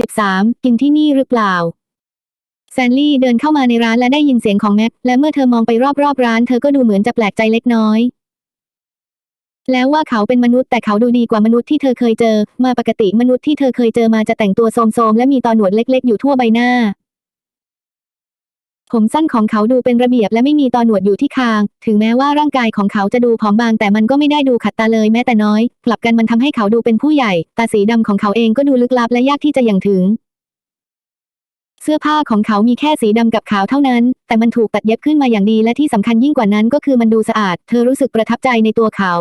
23 กินที่นี่หรือเปล่า แซนลี่เดินเข้ามาในร้านและได้ยินเสียงของแม็ก และเมื่อเธอมองไปรอบๆร้านเธอก็ดูเหมือนจะแปลกใจเล็กน้อย แล้วว่าเขาเป็นมนุษย์แต่เขาดูดีกว่ามนุษย์ที่เธอเคยเจอ มาปกติมนุษย์ที่เธอเคยเจอมาจะแต่งตัวโทมๆและมีตอหนวดเล็ก ๆ อยู่ทั่วใบหน้า ผมสั้นของเขาดูเป็นระเบียบและไม่มีตอหนวดอยู่ที่คาง ถึงแม้ว่าร่างกายของเขาจะดูผอมบาง แต่มันก็ไม่ได้ดูขัดตาเลยแม้แต่น้อย กลับกันมันทำให้เขาดูเป็นผู้ใหญ่ ตาสีดำของเขาเองก็ดูลึกลับและยากที่จะอย่างถึง เสื้อผ้าของเขามีแค่สีดำกับขาวเท่านั้น แต่มันถูกตัดเย็บขึ้นมาอย่างดีและที่สำคัญยิ่งกว่านั้นก็คือมันดูสะอาด เธอรู้สึกประทับใจในตัวเขา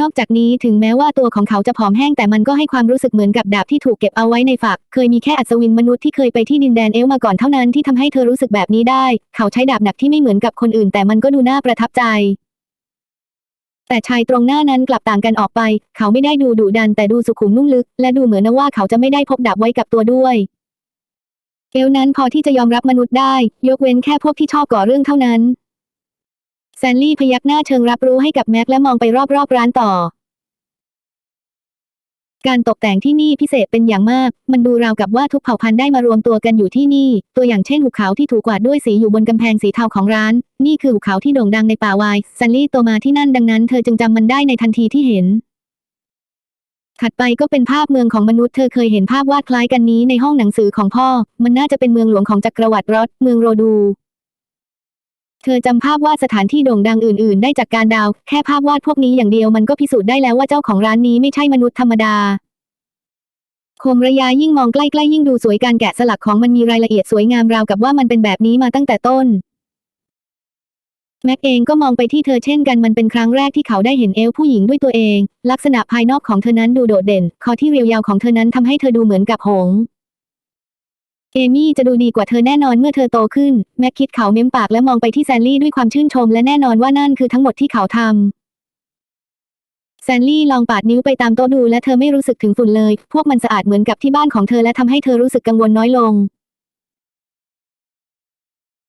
นอกจากนี้ถึงแม้ว่าตัวของเขาจะผอมแห้งแต่มันก็ให้ความรู้สึกเหมือนกับดาบที่ถูกเก็บเอาไว้ในฝัก เคยมีแค่อัศวินมนุษย์ที่เคยไปที่ดินแดนเอลมาก่อนเท่านั้นที่ทำให้เธอรู้สึกแบบนี้ได้ เขาใช้ดาบหนักที่ไม่เหมือนกับคนอื่นแต่มันก็ดูน่าประทับใจ แต่ชายตรงหน้านั้นกลับต่างกันออกไป เขาไม่ได้ดูดุดันแต่ดูสุขุมนุ่มลึก และดูเหมือนนะว่าเขาจะไม่ได้พกดาบไว้กับตัวด้วยเอลนั้นพอที่จะยอมรับมนุษย์ได้ ยกเว้นแค่พวกที่ชอบก่อเรื่องเท่านั้น แซนลี่พยักหน้าเชิงรับรู้ให้กับแม็กและมองไปรอบๆร้านต่อ การตกแต่งที่นี่พิเศษเป็นอย่างมาก มันดูราวกับว่าทุกเผ่าพันธุ์ได้มารวมตัวกันอยู่ที่นี่ ตัวอย่างเช่นหุบเขาที่ถูกกวาดด้วยสีอยู่บนกำแพงสีเทาของร้าน นี่คือหุบเขาที่โด่งดังในป่าวายซันลี่โตมาที่นั่นดังนั้นเธอจึงจำมันได้ในทันทีที่เห็นถัดไปก็เป็นภาพเมืองของมนุษย์เธอเคยเห็นภาพวาดคล้ายกันนี้ในห้องหนังสือของพ่อ มันน่าจะเป็นเมืองหลวงของจักรวรรดิรอดเมืองโรดู เธอจำภาพวาดสถานที่โด่งดังอื่น ๆ ได้จากการดาว แค่ภาพวาดพวกนี้อย่างเดียวมันก็พิสูจน์ได้แล้วว่าเจ้าของร้านนี้ไม่ใช่มนุษย์ธรรมดาโคมระยะยิ่งมองใกล้ๆยิ่งดูสวยการแกะสลักของมันมีรายละเอียดสวยงามราวกับว่ามันเป็นแบบนี้มาตั้งแต่ต้น แม็กเองก็มองไปที่เธอเช่นกันมันเป็นครั้งแรกที่เขาได้เห็นเอลผู้หญิงด้วยตัวเอง ลักษณะภายนอกของเธอนั้นดูโดดเด่น คอที่เรียวยาวของเธอนั้นทำให้เธอดูเหมือนกับหงส์ เอมี่จะดูดีกว่าเธอแน่นอนเมื่อเธอโตขึ้น แม็กคิดเขาเม้มปากและมองไปที่แซนลี่ด้วยความชื่นชมและแน่นอนว่านั่นคือทั้งหมดที่เขาทำแซนลี่ลองปาดนิ้วไปตามโต๊ะดูและเธอไม่รู้สึกถึงฝุ่นเลย พวกมันสะอาดเหมือนกับที่บ้านของเธอและทำให้เธอรู้สึกกังวลน้อยลง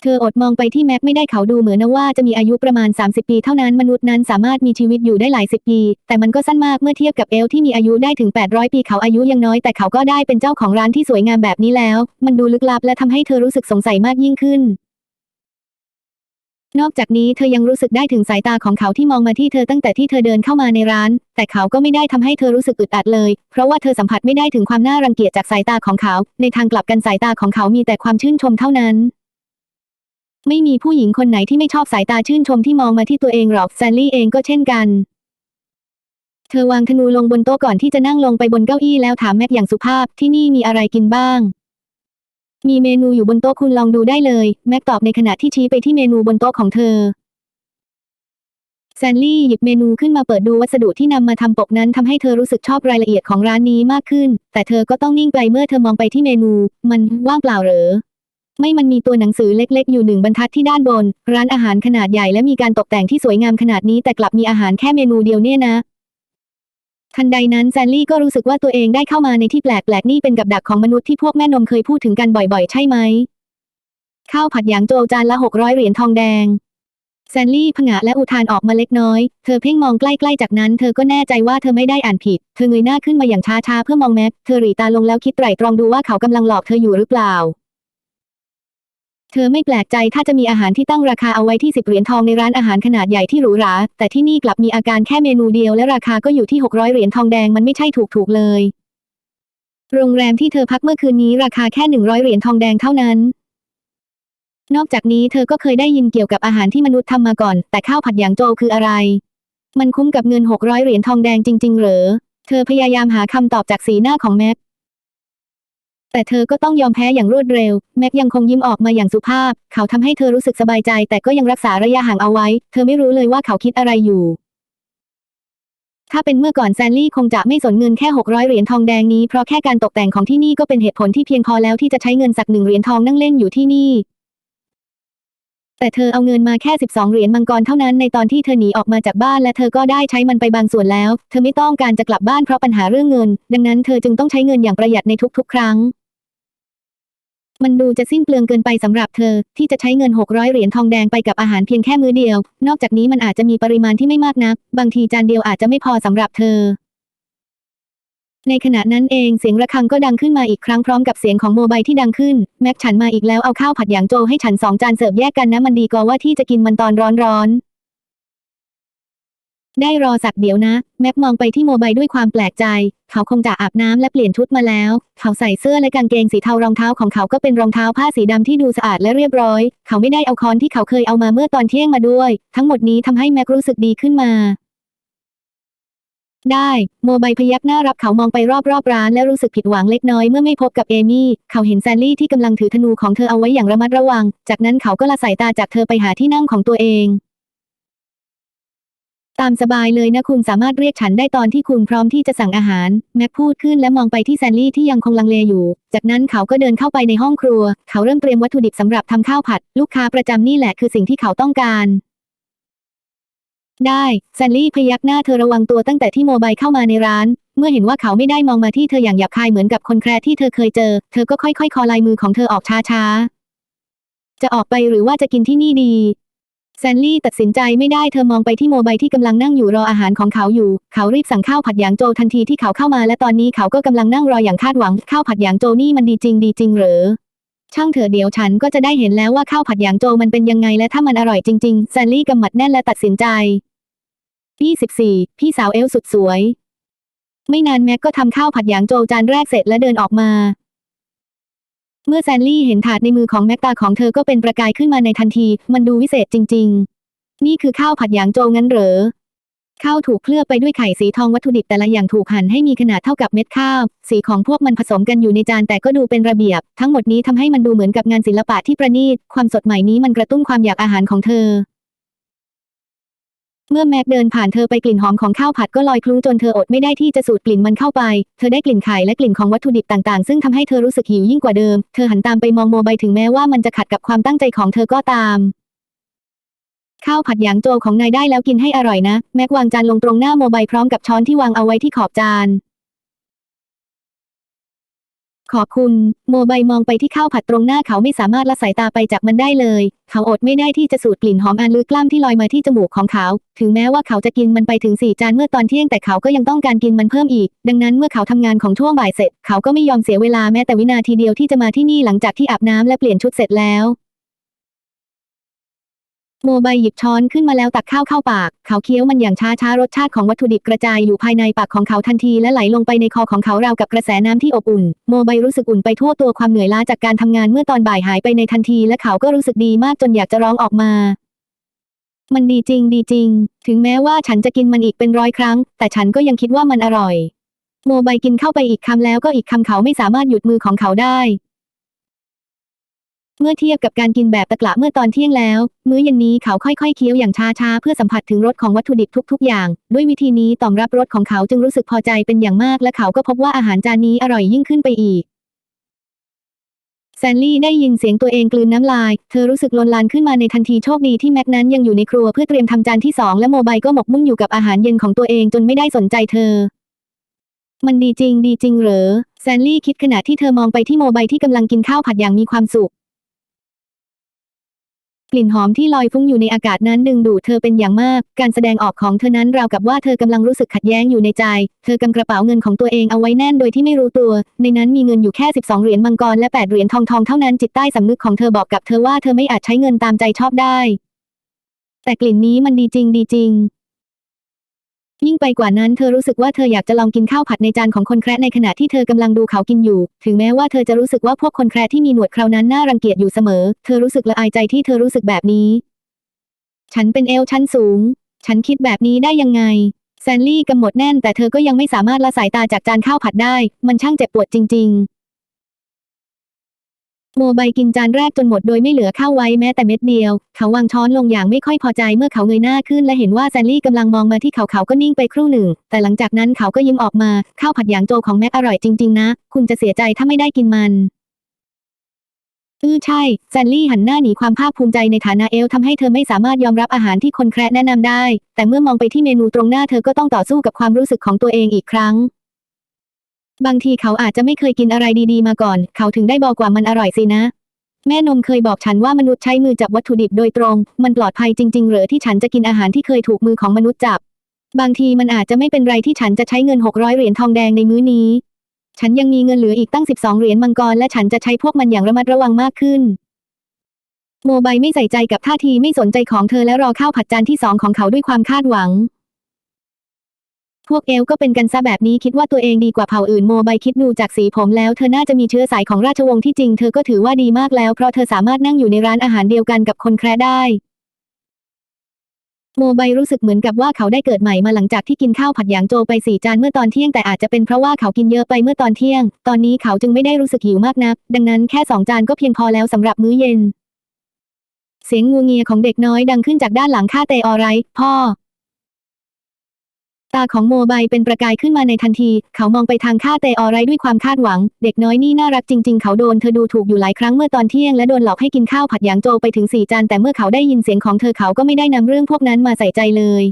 เธออดมองไปที่แม็กไม่ได้เขาดูเหมือนนะว่าจะมีอายุประมาณ 30 ปีเท่านั้นมนุษย์นั้นสามารถมีชีวิตอยู่ได้หลายสิบปี แต่มันก็สั้นมากเมื่อเทียบกับเอลที่มีอายุได้ถึง 800 ปีเขาอายุยังน้อยแต่เขาก็ได้เป็นเจ้าของร้านที่สวยงามแบบนี้แล้ว มันดูลึกลับและทำให้เธอรู้สึกสงสัยมากยิ่งขึ้น นอกจากนี้เธอยังรู้สึกได้ถึงสายตาของเขาที่มองมาที่เธอตั้งแต่ที่เธอเดินเข้ามาในร้าน แต่เขาก็ไม่ได้ทำให้เธอรู้สึกอึดอัดเลย เพราะว่าเธอสัมผัสไม่ได้ถึงความน่ารังเกียจจากสายตาของเขา ในทางกลับกันสายตาของเขามีแต่ความชื่นชมเท่านั้น ไม่มีผู้หญิงคนไหนที่ไม่ชอบสายตาชื่นชมที่มองมาที่ตัวเองหรอกแซนลี่เองก็เช่นกัน เธอวางธนูลงบนโต๊ะก่อนที่จะนั่งลงไปบนเก้าอี้แล้วถามแม็กอย่างสุภาพที่นี่มีอะไรกินบ้าง มีเมนูอยู่บนโต๊ะคุณลองดูได้เลยแม็กตอบในขณะที่ชี้ไปที่เมนูบนโต๊ะของเธอแซนลี่หยิบเมนูขึ้นมาเปิดดูวัสดุที่นำมาทำปกนั้นทำให้เธอรู้สึกชอบรายละเอียดของร้านนี้มากขึ้น แต่เธอก็ต้องนิ่งไปเมื่อเธอมองไปที่เมนู มันว่างเปล่าเหรอ ไม่มันมีตัวหนังสือเล็กๆ อยู่หนึ่งบรรทัดที่ด้านบน ร้านอาหารขนาดใหญ่และมีการตกแต่งที่สวยงามขนาดนี้แต่กลับมีอาหารแค่เมนูเดียวเนี่ยนะ ทันใดนั้นแซนลี่ก็รู้สึกว่าตัวเองได้เข้ามาในที่แปลกๆนี่เป็นกับดักของมนุษย์ที่พวกแม่นมเคยพูดถึงกันบ่อยๆ ใช่ไหม ข้าวผัดหยางโจวจานละหกร้อยเหรียญทองแดงแซนลี่ผงะและอุทานออกมาเล็กน้อย เธอเพ่งมองใกล้ๆจากนั้นเธอก็แน่ใจว่าเธอไม่ได้อ่านผิด เธอเงยหน้าขึ้นมาอย่างช้าๆเพื่อมองแม็ก เธอหรีตาลงแล้วคิดไตร่ตรองดูว่าเขากำลังหลอกเธออยู่หรือเปล่า เธอไม่แปลกใจถ้าจะมีอาหารที่ตั้งราคาเอาไว้ที่สิบเหรียญทองในร้านอาหารขนาดใหญ่ที่หรูหรา แต่ที่นี่กลับมีอาการแค่เมนูเดียวและราคาก็อยู่ที่600เหรียญทองแดงมันไม่ใช่ถูกๆเลย โรงแรมที่เธอพักเมื่อคืนนี้ราคาแค่100เหรียญทองแดงเท่านั้น นอกจากนี้เธอก็เคยได้ยินเกี่ยวกับอาหารที่มนุษย์ทำมาก่อน แต่ข้าวผัดหยางโจคืออะไร มันคุ้มกับเงิน600เหรียญทองแดงจริง ๆ เหรอ เธอพยายามหาคำตอบจากสีหน้าของแม็ก แต่เธอก็ต้องยอมแพ้อย่างรวดเร็ว แม็กยังคงยิ้มออกมาอย่างสุภาพ เขาทำให้เธอรู้สึกสบายใจ แต่ก็ยังรักษาระยะห่างเอาไว้ เธอไม่รู้เลยว่าเขาคิดอะไรอยู่ ถ้าเป็นเมื่อก่อนแซนลี่คงจะไม่สนเงินแค่600เหรียญทองแดงนี้เพราะแค่การตกแต่งของที่นี่ก็เป็นเหตุผลที่เพียงพอแล้วที่จะใช้เงินสักหนึ่งเหรียญทองนั่งเล่นอยู่ที่นี่แต่เธอเอาเงินมาแค่ 12 เหรียญมังกรเท่านั้นในตอนที่เธอหนีออกมาจากบ้านและเธอก็ได้ใช้มันไปบางส่วนแล้ว เธอไม่ต้องการจะกลับบ้านเพราะปัญหาเรื่องเงิน ดังนั้นเธอจึงต้องใช้เงินอย่างประหยัดในทุกๆ ครั้ง มันดูจะสิ้นเปลืองเกินไปสำหรับเธอ ที่จะใช้เงิน 600 เหรียญทองแดงไปกับอาหารเพียงแค่มื้อเดียว นอกจากนี้มันอาจจะมีปริมาณที่ไม่มากนัก บางทีจานเดียวอาจจะไม่พอสำหรับเธอ ในขณะนั้นเองเสียงระฆังก็ดังขึ้นมาอีกครั้งพร้อมกับเสียงของโมบายที่ดังขึ้น แม็กฉันมาอีกแล้วเอาข้าวผัดหยางโจวให้ฉันสองจานเสิร์ฟแยกกันนะมันดีกว่าว่าที่จะกินมันตอนร้อนๆ ได้รอสักเดี๋ยวนะ แม็กมองไปที่โมบายด้วยความแปลกใจ เขาคงจะอาบน้ำและเปลี่ยนชุดมาแล้ว เขาใส่เสื้อและกางเกงสีเทารองเท้าของเขาก็เป็นรองเท้าผ้าสีดำที่ดูสะอาดและเรียบร้อย เขาไม่ได้เอาคอนที่เขาเคยเอามาเมื่อตอนเที่ยงมาด้วย ทั้งหมดนี้ทำให้แม็กรู้สึกดีขึ้นมาได้ โมบายพยักหน้ารับเขามองไปรอบๆร้านและรู้สึกผิดหวังเล็กน้อยเมื่อไม่พบกับเอมี่ เขาเห็นแซนลี่ที่กำลังถือธนูของเธอเอาไว้อย่างระมัดระวัง จากนั้นเขาก็ละสายตาจากเธอไปหาที่นั่งของตัวเอง ตามสบายเลยนะคุณสามารถเรียกฉันได้ตอนที่คุณพร้อมที่จะสั่งอาหาร แม็กพูดขึ้นและมองไปที่แซนลี่ที่ยังคงลังเลอยู่ จากนั้นเขาก็เดินเข้าไปในห้องครัว เขาเริ่มเตรียมวัตถุดิบสำหรับทำข้าวผัด ลูกค้าประจำนี่แหละคือสิ่งที่เขาต้องการ ได้แซนลี่พยักหน้าเธอระวังตัวตั้งแต่ที่โมบายเข้ามาในร้าน เมื่อเห็นว่าเขาไม่ได้มองมาที่เธออย่างหยาบคายเหมือนกับคนแคร์ที่เธอเคยเจอ เธอก็ค่อยๆคอลายมือของเธอออกช้าๆจะออกไปหรือว่าจะกินที่นี่ดี แซนลี่ตัดสินใจไม่ได้เธอมองไปที่โมบายที่กำลังนั่งอยู่รออาหารของเขาอยู่ เขารีบสั่งข้าวผัดหยางโจทันทีที่เขาเข้ามาและตอนนี้เขาก็กำลังนั่งรออย่างคาดหวังข้าวผัดหยางโจนี่มันดีจริงดีจริงเหรอช่างเถอะเดี๋ยวฉันก็จะได้เห็นแล้วว่าข้าวผัดหยางโจมันเป็นยังไงและถ้ามันอร่อยจริงๆแซนลี่กำหมัดแน่นและตัดสินใจ24พี่สาวเอลสุดสวย ไม่นานแม็กก็ทำข้าวผัดหยางโจจานแรกเสร็จและเดินออกมา เมื่อแซนลี่เห็นถาดในมือของแม็กตาของเธอก็เป็นประกายขึ้นมาในทันที มันดูวิเศษจริง ๆ นี่คือข้าวผัดหยางโจวงั้นเหรอ ข้าวถูกเคลือบไปด้วยไข่สีทองวัตถุดิบแต่ละอย่างถูกหั่นให้มีขนาดเท่ากับเม็ดข้าว สีของพวกมันผสมกันอยู่ในจานแต่ก็ดูเป็นระเบียบ ทั้งหมดนี้ทำให้มันดูเหมือนกับงานศิลปะที่ประณีต ความสดใหม่นี้มันกระตุ้นความอยากอาหารของเธอ เมื่อแม็กเดินผ่านเธอไปกลิ่นหอมของข้าวผัดก็ลอยคลุ้งจนเธออดไม่ได้ที่จะสูดกลิ่นมันเข้าไป เธอได้กลิ่นไข่และกลิ่นของวัตถุดิบต่างๆ ซึ่งทำให้เธอรู้สึกหิวยิ่งกว่าเดิม เธอหันตามไปมองโมบายถึงแม้ว่ามันจะขัดกับความตั้งใจของเธอก็ตาม ข้าวผัดหยางโจของนายได้แล้วกินให้อร่อยนะ แม็กวางจานลงตรงหน้าโมบายพร้อมกับช้อนที่วางเอาไว้ที่ขอบจาน ขอบคุณ โมบายมองไปที่ข้าวผัดตรงหน้าเขาไม่สามารถละสายตาไปจากมันได้เลย เขาอดไม่ได้ที่จะสูดกลิ่นหอมอันลึกล้ำที่ลอยมาที่จมูกของเขา ถึงแม้ว่าเขาจะกินมันไปถึงสี่จานเมื่อตอนเที่ยงแต่เขาก็ยังต้องการกินมันเพิ่มอีก ดังนั้นเมื่อเขาทำงานของช่วงบ่ายเสร็จ เขาก็ไม่ยอมเสียเวลาแม้แต่วินาทีเดียวที่จะมาที่นี่หลังจากที่อาบน้ำและเปลี่ยนชุดเสร็จแล้ว โมบายหยิบช้อนขึ้นมาแล้วตักข้าวเข้าปาก เขาเคี้ยวมันอย่างช้าช้ารสชาติของวัตถุดิบกระจายอยู่ภายในปากของเขาทันทีและไหลลงไปในคอของเขาราวกับกระแสน้ำที่อบอุ่น โมบายรู้สึกอุ่นไปทั่วตัวความเหนื่อยล้าจากการทำงานเมื่อตอนบ่ายหายไปในทันทีและเขาก็รู้สึกดีมากจนอยากจะร้องออกมา มันดีจริงดีจริง ถึงแม้ว่าฉันจะกินมันอีกเป็นร้อยครั้ง แต่ฉันก็ยังคิดว่ามันอร่อย โมบายกินเข้าไปอีกคำแล้วก็อีกคำเขาไม่สามารถหยุดมือของเขาได้ เมื่อเทียบกับการกินแบบตะกละเมื่อตอนเที่ยงแล้ว มื้อเย็นนี้เขาค่อยๆเคี้ยวอย่างช้าๆเพื่อสัมผัสถึงรสของวัตถุดิบทุก ๆ อย่าง ด้วยวิธีนี้ต่อมรับรสของเขาจึงรู้สึกพอใจเป็นอย่างมาก และเขาก็พบว่าอาหารจานนี้อร่อยยิ่งขึ้นไปอีกแซนลี่ได้ยินเสียงตัวเองกลืนน้ำลาย เธอรู้สึกลนลานขึ้นมาในทันทีโชคดีที่แม็กนั้นยังอยู่ในครัวเพื่อเตรียมทำจานที่สองและโมบายก็หมกมุ่นอยู่กับอาหารเย็นของตัวเองจนไม่ได้สนใจเธอ มันดีจริงดีจริงเหรอ แซนลี่คิดขณะที่เธอมองไปที่โมบายที่กำลังกินข้าวผัดอย่างมีความสุข กลิ่นหอมที่ลอยฟุ้งอยู่ในอากาศนั้นดึงดูดเธอเป็นอย่างมาก การแสดงออกของเธอนั้นราวกับว่าเธอกำลังรู้สึกขัดแย้งอยู่ในใจ เธอกำกระเป๋าเงินของตัวเองเอาไว้แน่นโดยที่ไม่รู้ตัว ในนั้นมีเงินอยู่แค่ 12 เหรียญมังกรและ 8 เหรียญทองทองเท่านั้นจิตใต้สำนึกของเธอบอกกับเธอว่าเธอไม่อาจใช้เงินตามใจชอบได้ แต่กลิ่นนี้มันดีจริงดีจริง ยิ่งไปกว่านั้นเธอรู้สึกว่าเธออยากจะลองกินข้าวผัดในจานของคนแคระในขณะที่เธอกำลังดูเขากินอยู่ ถึงแม้ว่าเธอจะรู้สึกว่าพวกคนแคระที่มีหนวดเครานั้นน่ารังเกียจอยู่เสมอ เธอรู้สึกละอายใจที่เธอรู้สึกแบบนี้ ฉันเป็นเอลชั้นสูง ฉันคิดแบบนี้ได้ยังไง แซนลี่กำหนดแน่นแต่เธอก็ยังไม่สามารถละสายตาจากจานข้าวผัดได้ มันช่างเจ็บปวดจริง ๆ โมบายกินจานแรกจนหมดโดยไม่เหลือข้าวไว้แม้แต่เม็ดเดียว เขาวางช้อนลงอย่างไม่ค่อยพอใจเมื่อเขาเงยหน้าขึ้นและเห็นว่าแซนลี่กำลังมองมาที่เขาเขาก็นิ่งไปครู่หนึ่ง แต่หลังจากนั้นเขาก็ยิ้มออกมาข้าวผัดหยางโจของแม็กอร่อยจริง ๆ นะ คุณจะเสียใจถ้าไม่ได้กินมันอือใช่แซนลี่หันหน้าหนีความภาคภูมิใจในฐานะเอลทำให้เธอไม่สามารถยอมรับอาหารที่คนแคระแนะนำได้ แต่เมื่อมองไปที่เมนูตรงหน้าเธอก็ต้องต่อสู้กับความรู้สึกของตัวเองอีกครั้ง บางทีเขาอาจจะไม่เคยกินอะไรดีๆมาก่อน เขาถึงได้บอกว่ามันอร่อยสินะ แม่นมเคยบอกฉันว่ามนุษย์ใช้มือจับวัตถุดิบโดยตรง มันปลอดภัยจริง ๆ หรือที่ฉันจะกินอาหารที่เคยถูกมือของมนุษย์จับ บางทีมันอาจจะไม่เป็นไรที่ฉันจะใช้เงิน600เหรียญทองแดงในมื้อนี้ ฉันยังมีเงินเหลืออีกตั้ง12เหรียญมังกรและฉันจะใช้พวกมันอย่างระมัดระวังมากขึ้นโมบายไม่ใส่ใจกับท่าทีไม่สนใจของเธอและรอข้าวผัดจานที่สองของเขาด้วยความคาดหวัง พวกเอลก็เป็นกันซะแบบนี้คิดว่าตัวเองดีกว่าเผ่าอื่นโมบายคิดดูจากสีผมแล้วเธอน่าจะมีเชื้อสายของราชวงศ์ที่จริงเธอก็ถือว่าดีมากแล้วเพราะเธอสามารถนั่งอยู่ในร้านอาหารเดียวกันกับคนแคร์ได้โมบายรู้สึกเหมือนกับว่าเขาได้เกิดใหม่มาหลังจากที่กินข้าวผัดหยางโจไปสี่จานเมื่อตอนเที่ยงแต่อาจจะเป็นเพราะว่าเขากินเยอะไปเมื่อตอนเที่ยง ตอนนี้เขาจึงไม่ได้รู้สึกหิวมากนัก ดังนั้นแค่สองจานก็เพียงพอแล้วสำหรับมื้อเย็น เสียงงูเงียของเด็กน้อยดังขึ้นจากด้านหลังค่าเตออไรพ่อ ตาของโมบายเป็นประกายขึ้นมาในทันที เขามองไปทางค่าเตออไรด้วยความคาดหวัง เด็กน้อยนี่น่ารักจริง ๆ เขาโดนเธอดูถูกอยู่หลายครั้งเมื่อตอนเที่ยงและโดนหลอกให้กินข้าวผัดหยางโจไปถึงสี่จานแต่เมื่อเขาได้ยินเสียงของเธอเขาก็ไม่ได้นำเรื่องพวกนั้นมาใส่ใจเลย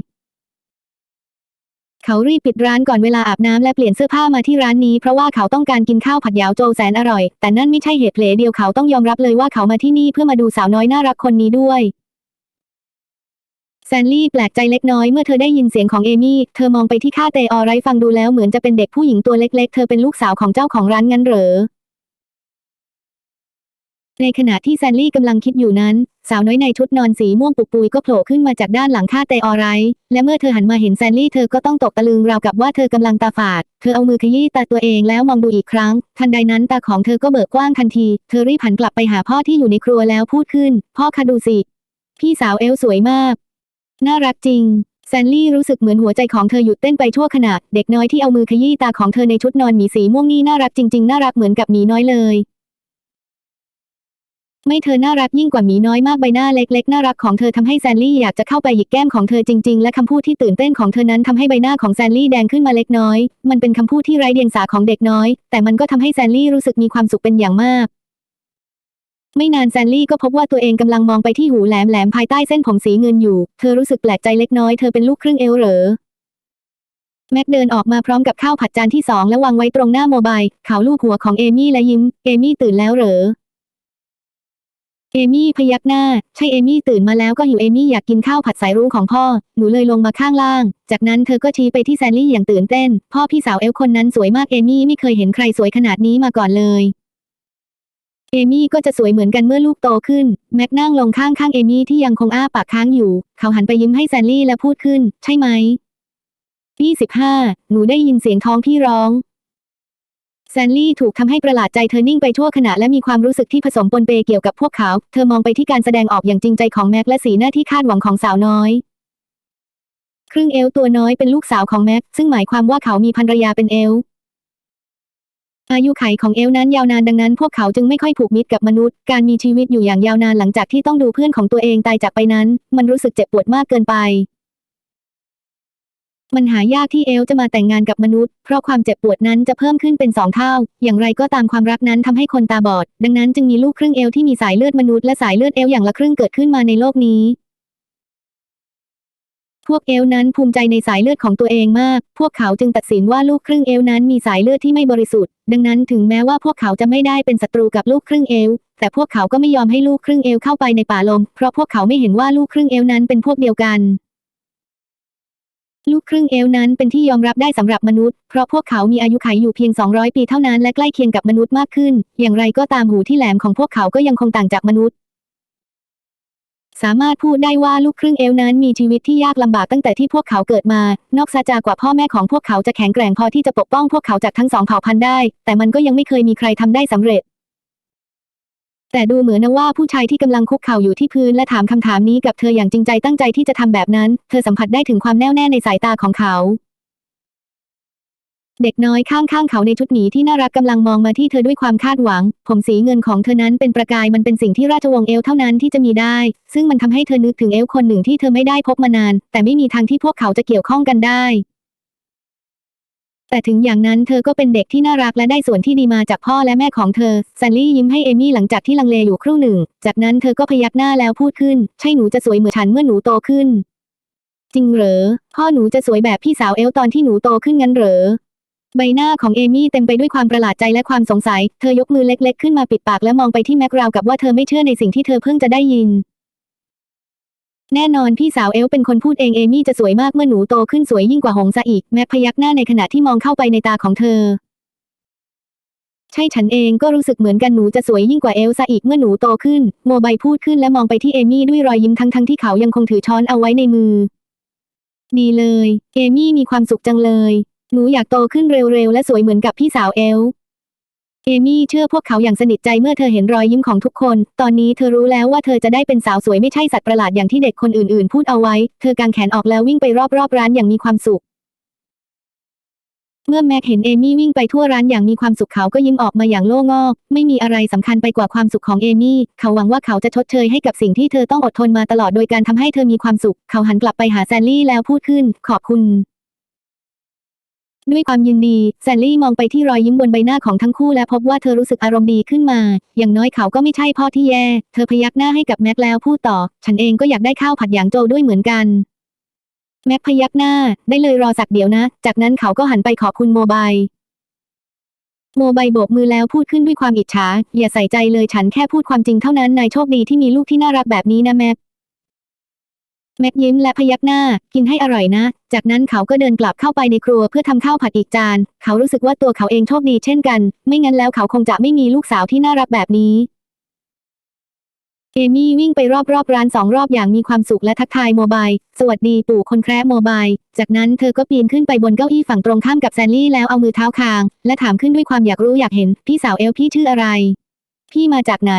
เขารีบปิดร้านก่อนเวลาอาบน้ำและเปลี่ยนเสื้อผ้ามาที่ร้านนี้เพราะว่าเขาต้องการกินข้าวผัดหยางโจแสนอร่อย แต่นั่นไม่ใช่เหตุเพลเดียวเขาต้องยอมรับเลยว่าเขามาที่นี่เพื่อมาดูสาวน้อยน่ารักคนนี้ด้วย แซนลี่แปลกใจเล็กน้อยเมื่อเธอได้ยินเสียงของเอมี่ เธอมองไปที่ค่าเตออไรฟังดูแล้วเหมือนจะเป็นเด็กผู้หญิงตัวเล็ก ๆ เธอเป็นลูกสาวของเจ้าของร้านงั้นเหรอ ในขณะที่แซนลี่กำลังคิดอยู่นั้น สาวน้อยในชุดนอนสีม่วงปุกปุยก็โผล่ขึ้นมาจากด้านหลังค่าเตออไร และเมื่อเธอหันมาเห็นแซนลี่เธอก็ต้องตกตะลึงราวกับว่าเธอกำลังตาฝาด เธอเอามือขยี้ตาตัวเองแล้วมองดูอีกครั้ง ทันใดนั้นตาของเธอก็เบิกกว้างทันที เธอรีบหันกลับไปหาพ่อที่อยู่ในครัวแล้วพูดขึ้น พ่อคะดูสิ พี่สาวเอลสวยมาก น่ารักจริงแซนลี่รู้สึกเหมือนหัวใจของเธอหยุดเต้นไปทั่วขณะ เด็กน้อยที่เอามือขยี้ตาของเธอในชุดนอนหมีสีม่วงนี่น่ารักจริงๆ น่ารักเหมือนกับหมีน้อยเลย ไม่เธอน่ารักยิ่งกว่าหมีน้อยมากใบหน้าเล็กๆ น่ารักของเธอทำให้แซนลี่อยากจะเข้าไปหยิกแก้มของเธอจริงๆ และคำพูดที่ตื่นเต้นของเธอนั้นทำให้ใบหน้าของแซนลี่แดงขึ้นมาเล็กน้อย มันเป็นคำพูดที่ไร้เดียงสาของเด็กน้อย แต่มันก็ทำให้แซนลี่รู้สึกมีความสุขเป็นอย่างมาก ไม่นานแซนลี่ก็พบว่าตัวเองกำลังมองไปที่หูแหลมแหลมภายใต้เส้นผมสีเงินอยู่ เธอรู้สึกแปลกใจเล็กน้อยเธอเป็นลูกครึ่งเอลเหรอ แม็กเดินออกมาพร้อมกับข้าวผัดจานที่สองและวางไว้ตรงหน้าโมบายเขาลูบหัวของเอมี่และยิ้ม เอมี่ตื่นแล้วเหรอ เอมี่พยักหน้า ใช่เอมี่ตื่นมาแล้วก็หิวเอมี่อยากกินข้าวผัดสายรุ้งของพ่อ หนูเลยลงมาข้างล่าง จากนั้นเธอก็ชี้ไปที่แซนลี่อย่างตื่นเต้น พ่อพี่สาวเอลคนนั้นสวยมากเอมี่ไม่เคยเห็นใครสวยขนาดนี้มาก่อนเลย เอมี่ก็จะสวยเหมือนกันเมื่อลูกโตขึ้น แม็กนั่งลงข้างข้างเอมี่ที่ยังคงอ้าปากค้างอยู่ เขาหันไปยิ้มให้แซนลี่และพูดขึ้น ใช่ไหมยี่สิบห้าหนูได้ยินเสียงท้องพี่ร้อง แซนลี่ถูกทำให้ประหลาดใจเธอนิ่งไปทั่วขณะและมีความรู้สึกที่ผสมปนเปเกี่ยวกับพวกเขา เธอมองไปที่การแสดงออกอย่างจริงใจของแม็กและสีหน้าที่คาดหวังของสาวน้อย ครึ่งเอลตัวน้อยเป็นลูกสาวของแม็กซึ่งหมายความว่าเขามีภรรยาเป็นเอล อายุไขของเอลนั้นยาวนานดังนั้นพวกเขาจึงไม่ค่อยผูกมิตรกับมนุษย์ การมีชีวิตอยู่อย่างยาวนานหลังจากที่ต้องดูเพื่อนของตัวเองตายจากไปนั้น มันรู้สึกเจ็บปวดมากเกินไป มันหายากที่เอลจะมาแต่งงานกับมนุษย์ เพราะความเจ็บปวดนั้นจะเพิ่มขึ้นเป็นสองเท่า อย่างไรก็ตามความรักนั้นทำให้คนตาบอด ดังนั้นจึงมีลูกครึ่งเอลที่มีสายเลือดมนุษย์และสายเลือดเอลอย่างละครึ่งเกิดขึ้นมาในโลกนี้ พวกเอลนั้นภูมิใจในสายเลือดของตัวเองมาก พวกเขาจึงตัดสินว่าลูกครึ่งเอลนั้นมีสายเลือดที่ไม่บริสุทธิ์ ดังนั้นถึงแม้ว่าพวกเขาจะไม่ได้เป็นศัตรูกับลูกครึ่งเอล แต่พวกเขาก็ไม่ยอมให้ลูกครึ่งเอลเข้าไปในป่าลม เพราะพวกเขาไม่เห็นว่าลูกครึ่งเอลนั้นเป็นพวกเดียวกัน ลูกครึ่งเอลนั้นเป็นที่ยอมรับได้สำหรับมนุษย์ เพราะพวกเขามีอายุขัยอยู่เพียง 200 ปีเท่านั้นและใกล้เคียงกับมนุษย์มากขึ้น อย่างไรก็ตามหูที่แหลมของพวกเขาก็ยังคงต่างจากมนุษย์ สามารถพูดได้ว่าลูกครึ่งเอลนั้นมีชีวิตที่ยากลำบากตั้งแต่ที่พวกเขาเกิดมา นอกจากกว่าพ่อแม่ของพวกเขาจะแข็งแกร่งพอที่จะปกป้องพวกเขาจากทั้งสองเผ่าพันธุ์ได้ แต่มันก็ยังไม่เคยมีใครทำได้สำเร็จ แต่ดูเหมือนนะว่าผู้ชายที่กำลังคุกเข่าอยู่ที่พื้นและถามคำถามนี้กับเธออย่างจริงใจตั้งใจที่จะทำแบบนั้น เธอสัมผัสได้ถึงความแน่วแน่ในสายตาของเขา เด็กน้อยข้างๆเขาในชุดหมีที่น่ารักกำลังมองมาที่เธอด้วยความคาดหวัง ผมสีเงินของเธอนั้นเป็นประกายมันเป็นสิ่งที่ราชวงศ์เอลเท่านั้นที่จะมีได้ ซึ่งมันทำให้เธอนึกถึงเอลคนหนึ่งที่เธอไม่ได้พบมานาน แต่ไม่มีทางที่พวกเขาจะเกี่ยวข้องกันได้ แต่ถึงอย่างนั้นเธอก็เป็นเด็กที่น่ารักและได้ส่วนที่ดีมาจากพ่อและแม่ของเธอแซนลี่ยิ้มให้เอมี่หลังจากที่ลังเลอยู่ครู่หนึ่ง จากนั้นเธอก็พยักหน้าแล้วพูดขึ้น ใช่หนูจะสวยเหมือนฉันเมื่อหนูโตขึ้น จริงเหรอ พ่อหนูจะสวยแบบพี่สาวเอลตอนที่หนูโตขึ้นงั้นเหรอ ใบหน้าของเอมี่เต็มไปด้วยความประหลาดใจและความสงสัย เธอยกมือเล็กๆ ขึ้นมาปิดปากและมองไปที่แม็กราวกับว่าเธอไม่เชื่อในสิ่งที่เธอเพิ่งจะได้ยิน แน่นอนพี่สาวเอลเป็นคนพูดเองเอมี่จะสวยมากเมื่อหนูโตขึ้นสวยยิ่งกว่าหงซะอีก แม็กพยักหน้าในขณะที่มองเข้าไปในตาของเธอ ใช่ฉันเองก็รู้สึกเหมือนกันหนูจะสวยยิ่งกว่าเอลซะอีกเมื่อหนูโตขึ้น โมบายพูดขึ้นและมองไปที่เอมี่ด้วยรอยยิ้มทั้งทั้งๆที่เขายังคงถือช้อนเอาไว้ในมือดีเลย เอมี่มีความสุขจังเลย หนูอยากโตขึ้นเร็วๆและสวยเหมือนกับพี่สาวเอล เอมี่เชื่อพวกเขาอย่างสนิทใจเมื่อเธอเห็นรอยยิ้มของทุกคน ตอนนี้เธอรู้แล้วว่าเธอจะได้เป็นสาวสวยไม่ใช่สัตว์ประหลาดอย่างที่เด็กคนอื่นๆ พูดเอาไว้ เธอกางแขนออกแล้ววิ่งไปรอบๆร้านอย่างมีความสุข เมื่อแม็กเห็นเอมี่วิ่งไปทั่วร้านอย่างมีความสุขเขาก็ยิ้มออกมาอย่างโล่งอก ไม่มีอะไรสำคัญไปกว่าความสุขของเอมี่ เขาหวังว่าเขาจะชดเชยให้กับสิ่งที่เธอต้องอดทนมาตลอดโดยการทำให้เธอมีความสุข เขาหันกลับไปหาแซลลี่แล้วพูดขึ้น ขอบคุณ ด้วยความยินดี แซลลี่มองไปที่รอยยิ้มบนใบหน้าของทั้งคู่และพบว่าเธอรู้สึกอารมณ์ดีขึ้นมา อย่างน้อยเขาก็ไม่ใช่พ่อที่แย่ เธอพยักหน้าให้กับแม็กแล้วพูดต่อ ฉันเองก็อยากได้ข้าวผัดหยางโจด้วยเหมือนกัน แม็กพยักหน้า ได้เลยรอสักเดี๋ยวนะ จากนั้นเขาก็หันไปขอบคุณโมบายโมบายโบกมือแล้วพูดขึ้นด้วยความอิจฉา อย่าใส่ใจเลยฉันแค่พูดความจริงเท่านั้นนายโชคดีที่มีลูกที่น่ารักแบบนี้นะแม็ก แม็กยิ้มและพยักหน้า กินให้อร่อยนะ จากนั้นเขาก็เดินกลับเข้าไปในครัวเพื่อทำข้าวผัดอีกจาน เขารู้สึกว่าตัวเขาเองโชคดีเช่นกัน ไม่งั้นแล้วเขาคงจะไม่มีลูกสาวที่น่ารักแบบนี้ เอมี่วิ่งไปรอบๆร้านสองรอบอย่างมีความสุขและทักทายโมบาย สวัสดีปู่คนแคร์โมบาย จากนั้นเธอก็ปีนขึ้นไปบนเก้าอี้ฝั่งตรงข้ามกับแซนลี่แล้วเอามือเท้าคาง และถามขึ้นด้วยความอยากรู้อยากเห็นพี่สาวเอลพี่ชื่ออะไร พี่มาจากไหน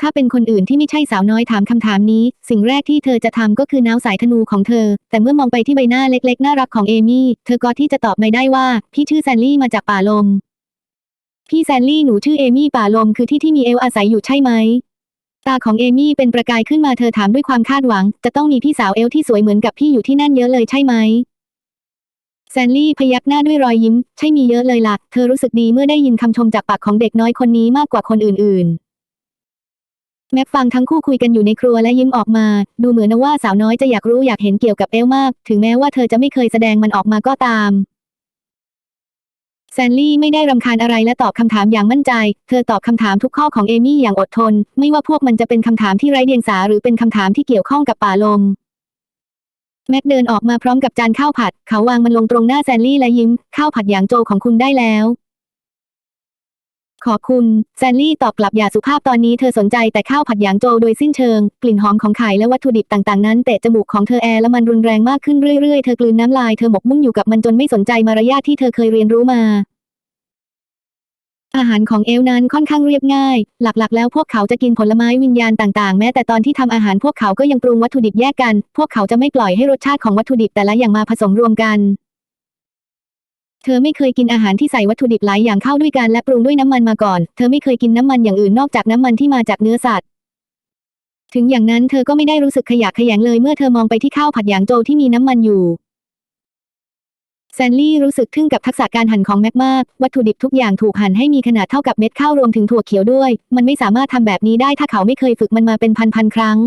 ถ้าเป็นคนอื่นที่ไม่ใช่สาวน้อยถามคำถามนี้ สิ่งแรกที่เธอจะทำก็คือน้าวสายธนูของเธอ แต่เมื่อมองไปที่ใบหน้าเล็กๆ น่ารักของเอมี่ เธอก็ที่จะตอบไม่ได้ว่าพี่ชื่อแซนลี่มาจากป่าลม พี่แซนลี่หนูชื่อเอมี่ป่าลมคือที่ที่มีเอลอาศัยอยู่ใช่ไหม ตาของเอมี่เป็นประกายขึ้นมาเธอถามด้วยความคาดหวัง จะต้องมีพี่สาวเอลที่สวยเหมือนกับพี่อยู่ที่นั่นเยอะเลยใช่ไหมแซนลี่พยักหน้าด้วยรอยยิ้ม ใช่มีเยอะเลยล่ะ เธอรู้สึกดีเมื่อได้ยินคำชมจากปากของเด็กน้อยคนนี้มากกว่าคนอื่นๆ แม็กฟังทั้งคู่คุยกันอยู่ในครัวและยิ้มออกมา ดูเหมือนนะว่าสาวน้อยจะอยากรู้อยากเห็นเกี่ยวกับเอลมาก ถึงแม้ว่าเธอจะไม่เคยแสดงมันออกมาก็ตามแซนลี่ไม่ได้รำคาญอะไรและตอบคำถามอย่างมั่นใจ เธอตอบคำถามทุกข้อของเอมี่อย่างอดทน ไม่ว่าพวกมันจะเป็นคำถามที่ไร้เดียงสาหรือเป็นคำถามที่เกี่ยวข้องกับป่าลม แม็กเดินออกมาพร้อมกับจานข้าวผัด เขาวางมันลงตรงหน้าแซนลี่และยิ้ม ข้าวผัดหยางโจของคุณได้แล้ว ขอบคุณ แซนลี่ตอบกลับอย่าสุภาพตอนนี้เธอสนใจแต่ข้าวผัดหยางโจวโดยสิ้นเชิง กลิ่นหอมของไข่และวัตถุดิบต่างๆนั้นเตะจมูกของเธอแอร์และมันรุนแรงมากขึ้นเรื่อยๆ เธอกลืนน้ำลายเธอหมกมุ่นอยู่กับมันจนไม่สนใจมารยาทที่เธอเคยเรียนรู้มา อาหารของเอลนั้นค่อนข้างเรียบง่าย หลักๆ แล้วพวกเขาจะกินผลไม้วิญญาณต่างๆ แม้แต่ตอนที่ทำอาหารพวกเขาก็ยังปรุงวัตถุดิบแยกกัน พวกเขาจะไม่ปล่อยให้รสชาติของวัตถุดิบแต่ละอย่างมาผสมรวมกัน เธอไม่เคยกินอาหารที่ใส่วัตถุดิบหลายอย่างเข้าด้วยกันและปรุงด้วยน้ำมันมาก่อน เธอไม่เคยกินน้ำมันอย่างอื่นนอกจากน้ำมันที่มาจากเนื้อสัตว์ ถึงอย่างนั้นเธอก็ไม่ได้รู้สึกขยะแขยงเลยเมื่อเธอมองไปที่ข้าวผัดหยางโจวที่มีน้ำมันอยู่แซนลี่รู้สึกทึ่งกับทักษะการหั่นของแม็กมาก วัตถุดิบทุกอย่างถูกหั่นให้มีขนาดเท่ากับเม็ดข้าวรวมถึงถั่วเขียวด้วย มันไม่สามารถทำแบบนี้ได้ถ้าเขาไม่เคยฝึกมันมาเป็นพันๆครั้ง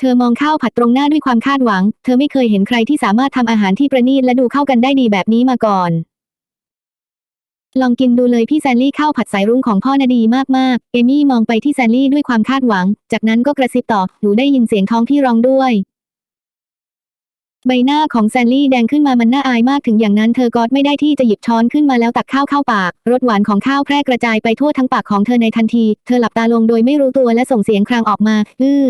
เธอมองข้าวผัดตรงหน้าด้วยความคาดหวัง เธอไม่เคยเห็นใครที่สามารถทำอาหารที่ประณีตและดูเข้ากันได้ดีแบบนี้มาก่อน ลองกินดูเลยพี่แซนลี่ข้าวผัดสายรุ้งของพ่อนะดีมากๆ เอมี่มองไปที่แซนลี่ด้วยความคาดหวัง จากนั้นก็กระซิบต่อ หนูได้ยินเสียงท้องพี่ร้องด้วย ใบหน้าของแซนลี่แดงขึ้นมามันน่าอายมากถึงอย่างนั้นเธอก็ไม่ได้ที่จะหยิบช้อนขึ้นมาแล้วตักข้าวเข้าปาก รสหวานของข้าวแพร่กระจายไปทั่วทั้งปากของเธอในทันที เธอหลับตาลงโดยไม่รู้ตัวและส่งเสียงครางออกมา อื้อ